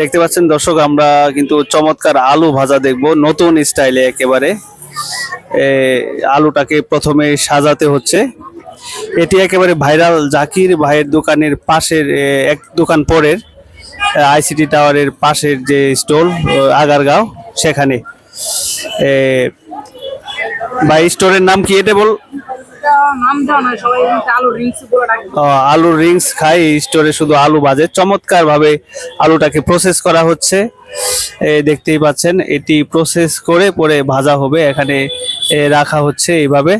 দেখতে পাচ্ছেন দর্শক, আমরা কিন্তু চমৎকার আলু ভাজা দেখব। নতুন স্টাইলে একেবারে। আলুটাকে প্রথমে সাজাতে হচ্ছে। এটি একেবারে ভাইরাল জাকির ভাইয়ের দোকানের পাশের এক দোকান পরের, আইসিটি টাওয়ারের পাশের যে স্টল আগারগাঁও, সেখানে। ভাই স্টোরের নাম কি এটা বল? আলু রিংস খাই স্টোরে শুধু আলু বাজে। চমৎকার ভাবে আলুটাকে প্রসেস করা হচ্ছে। দেখতেই পাচ্ছেন এটি প্রসেস করে পরে ভাজা হবে। এখানে রাখা হচ্ছে এইভাবে।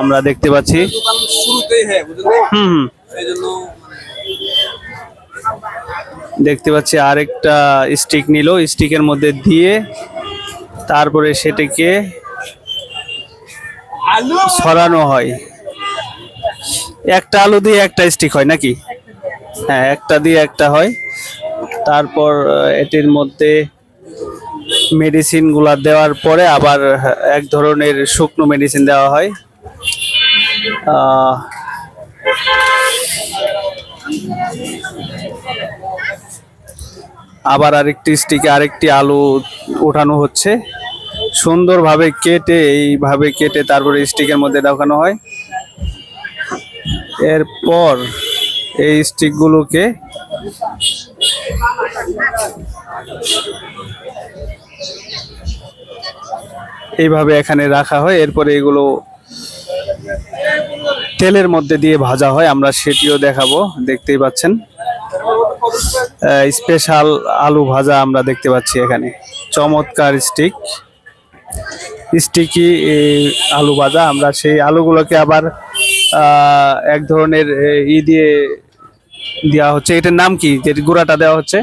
আমরা দেখতে পাচ্ছি। হুম হুম। দেখতে পাচ্ছি আরেকটা স্টিক নিল। স্টিকের মধ্যে দিয়ে তারপরে সেটাকে ছড়ানো হয়। একটা আলু দিয়ে একটা স্টিক হয় নাকি? হ্যাঁ একটা দিয়ে একটা হয়। তারপর এটির মধ্যে মেডিসিনগুলা দেওয়ার পরে আবার এক ধরনের শুকনো মেডিসিন দেওয়া হয়। আবার আরেকটি স্টিকে আরেকটি আলু ওঠানো হচ্ছে। সুন্দরভাবে কেটে, এইভাবে কেটে তারপরে স্টিকের মধ্যে ঢোকানো হয়। এরপর এই স্টিকগুলোকে এইভাবে এখানে রাখা হয়। এরপরে এগুলো তেলের মধ্যে দিয়ে ভাজা হয়। আমরা সেটিও দেখাবো, দেখতেই পাচ্ছেন। স্পেশাল আলু ভাজা আমরা দেখতে পাচ্ছি এখানে। চমৎকার স্টিক স্টিকি আলু ভাজা। আমরা সেই আলুগুলোকে আবার এক ধরনের ই দিয়ে দেওয়া হচ্ছে। এটার নাম কি? যে গুঁড়াটা দেওয়া হচ্ছে?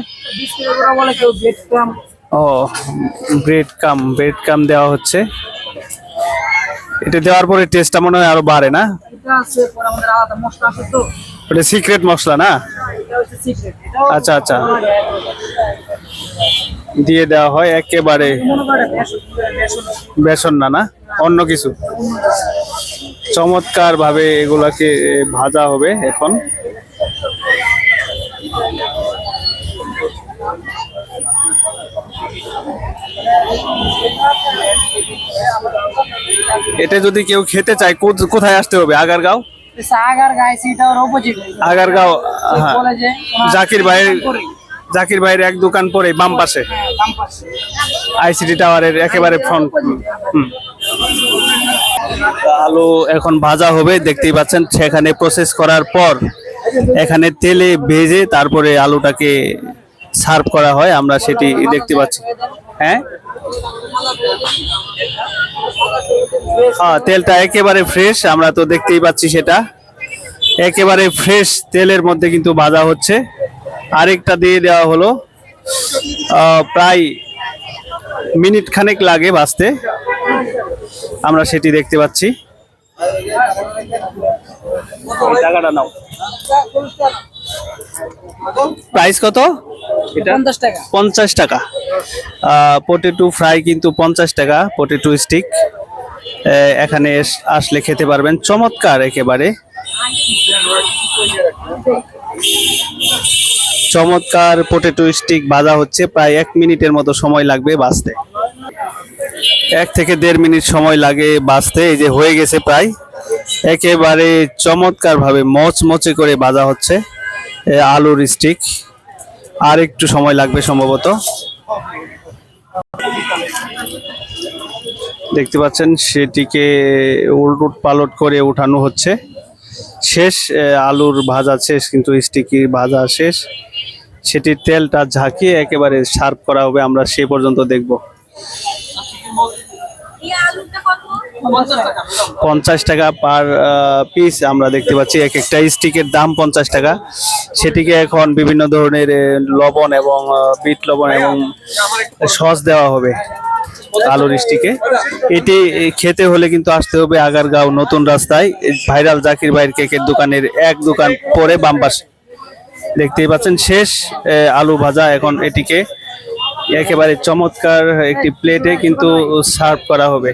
ও ব্রেড কাম ব্রেড কাম দেওয়া হচ্ছে। এটা দেওয়ার পরে টেস্টটা মনে হয় আরও বাড়ে না? ওটা সিক্রেট মশলা না? আচ্ছা আচ্ছা। দিয়ে দেওয়া হয় একেবারে বেসন না না? অন্য কিছু। চমৎকার ভাবে এগুলাকে ভাজা হবে এখন। এটা যদি কেউ খেতে চায় কোথ- কোথায় আসতে হবে? আগারগাঁও? আগারগাঁও হ্যাঁ। জাকির ভাইয়ের জাকির ভাইয়ের এক দোকান পরে বাম পাশে। আইসিটি টাওয়ারের একেবারে ফ্রন্ট আলু এখন ভাজা হবে, দেখতেই পাচ্ছেন, সেখানে প্রসেস করার পর এখানে তেলে ভেজে তারপরে আলুটাকে সার্ভ করা হয়, আমরা সেটি দেখতে পাচ্ছি। হ্যাঁ? হ্যাঁ তেলটা একেবারে ফ্রেশ আমরা তো দেখতেই পাচ্ছি সেটা। একেবারে ফ্রেশ তেলের মধ্যে কিন্তু ভাজা হচ্ছে। আরেকটা দিয়ে দেওয়া হলো আহ, প্রায় মিনিট খানেক লাগে বাঁচতে। আমরা সেটি দেখতে পাচ্ছি। টাকাটা নাও। প্রাইস কত? এটা? পঞ্চাশ টাকা। পটেটো ফ্রাই কিন্তু পঞ্চাশ টাকা পটেটো স্টিক এখানে এস- আসলে খেতে পারবেন। চমৎকার একেবারে। চমৎকার পটেটো স্টিক ভাজা হচ্ছে, প্রায় এক মিনিটের মতো সময় লাগবে বাঁচতে এক থেকে দেড় মিনিট সময় লাগে বাঁচতে এই যে হয়ে গেছে প্রায়। একেবারে চমৎকার ভাবে মচমচে করে ভাজা হচ্ছে আলুর স্টিক আর একটু সময় লাগবে সম্ভবত। দেখতে পাচ্ছেন, সেটিকে উলট পালট করে উঠানো হচ্ছে। শেষ আলুর ভাজা শেষ, কিন্তু স্টিকি ভাজা শেষ। সেটির তেলটা ঝাঁকিয়ে একেবারে সার্ভ করা হবে, আমরা সে পর্যন্ত দেখব। পঞ্চাশ টাকা পার পিস আমরা দেখতে পাচ্ছি, এক একটা স্টিকের দাম পঞ্চাশ টাকা। সেটিকে এখন বিভিন্ন ধরনের লবণ এবং বিট লবণ এবং সস দেওয়া হবে আলুর স্টিকে। এটি খেতে হলে কিন্তু আসতে হবে আগারগাঁও নতুন রাস্তায়। ভাইরাল জাকির ভাইয়ের কেকের দোকানের এক দোকান পরে বাম পাশে। দেখতেই পাচ্ছেন, শেষ আলু ভাজা এখন এটিকে। একেবারে চমৎকার একটি প্লেটে কিন্তু সার্ভ করা হবে।